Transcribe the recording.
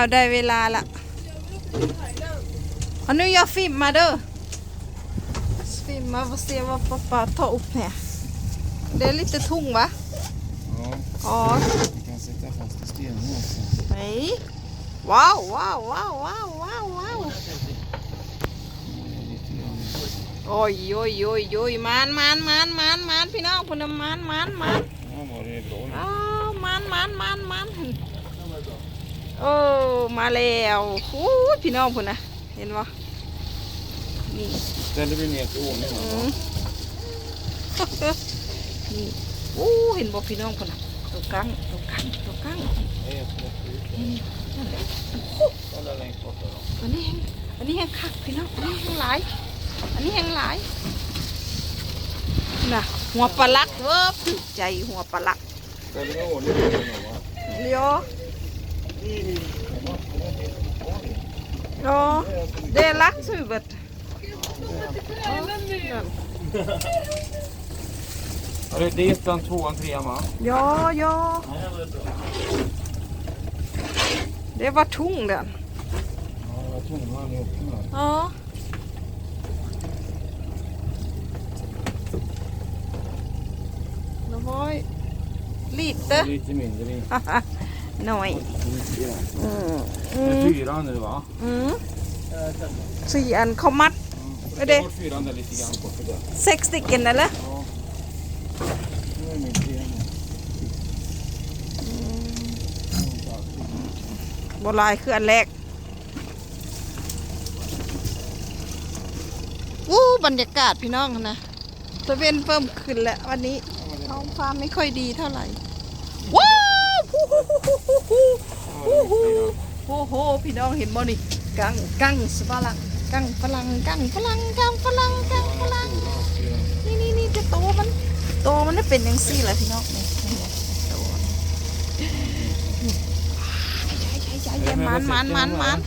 าวได้เวลาละอันนี้ jag filmar du. Filma och se vad pappa tar upp här. Det är lite tung va? Ja, Ja. vi kan sätta fast i stenen också. Nej. Wow, wow, wow, wow, wow, wow. Det är lite grann. โอ้ยโอ้ยโอ้ยโอ้ยมันมันมันมันมันพี่น้องคุณน่ะมันมันมัน Ja, var det bra nu? อ้าวมันมันมันมันโอ้ มาแล้วโอ้ยพี่น้องคุณนะเห็นปะนี่ Ställer vi ner till ordning อื va? มนี่โอ้เห็นบ่พี่น้องคุณนะตัวกลางตัวกลางตัวกลาง Nej, jag tror att det นี่นั่นแหละ Kolla längst bort då. อันนี้แห้งอันนี้แห้งคักพี่น้องอันนี้แห้งหลายอันนี้แห้งหลายน่ะหัวปลาลักเวิบถูกใจหัวปลาลัก Ställer vi i ordning på den va? เลี้ยว det är. Ja, det är det ettan, tvåan, trean va? Ja, ja. Det var tung den. Ja, det var lite. Lite mindre. Nej. Mm. Det är Mm. fyran nu va? Mm. สี่อันเขามัด Ja. Är det- Ta bort fyran där lite grann bort där. sex stycken eller? Ja. Nu är min tre. โบราณคืออันแรกวู้บรรยากาศพี่น้องนะตะเวนเพิ่มขึ้นแล้ววันนี้ท้องฟ้าไม่ค่อยดีเท่าไหร่ ว้าวฮู้ฮู้ฮู้ฮู้ฮู้ Ja, det är fyran. โอ้โหพี่น้องเห็นบ่นี่ กังกังสฝรั่งกังฝรั่งกังฝรั่งกังฝรั่งกังฝรั่งนี่นี่นี่จะโตมันโตมันได้เป็นยังซี่แหละพี่น้องนี่โตนี่ใช่ใช่ใช่ใช่มันมันมันมัน